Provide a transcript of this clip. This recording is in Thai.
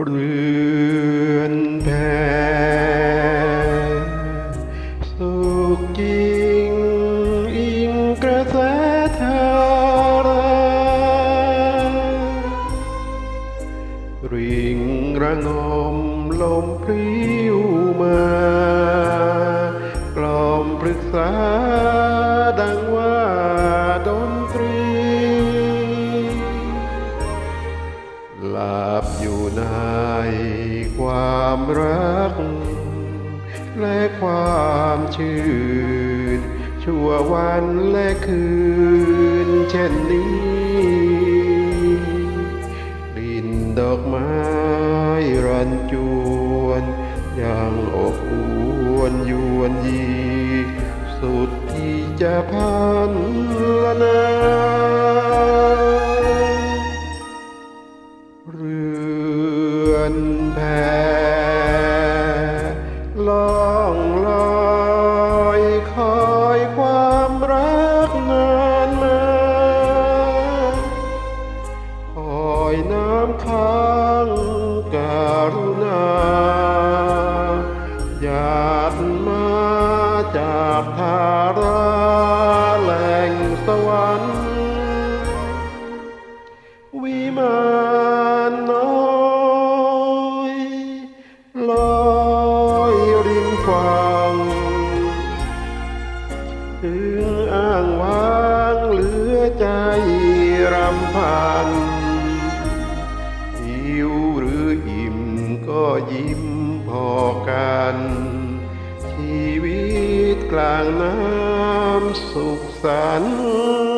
เรือนแพสุขจริงอิงกระแสเธาราริงระงมลมพริ้วมากล่อมปรึกษาดังว่า หลับอยู่ในความรัก และความชื่น ชั่ววันและคืน เช่นนี้กลิ่นดอกไม้รันจวนยังอบอวนยวนยี สุดที่จะพันละนา อยน้ำค้างการุณาหยาดมาจากทาราแหล่งสวรรค์วิมานน้อยลอยริมฝั่งถึงอ้างว้างเหลือใจรำพัน ยิ้มพอกัน ชีวิตกลางน้ำสุขสันต์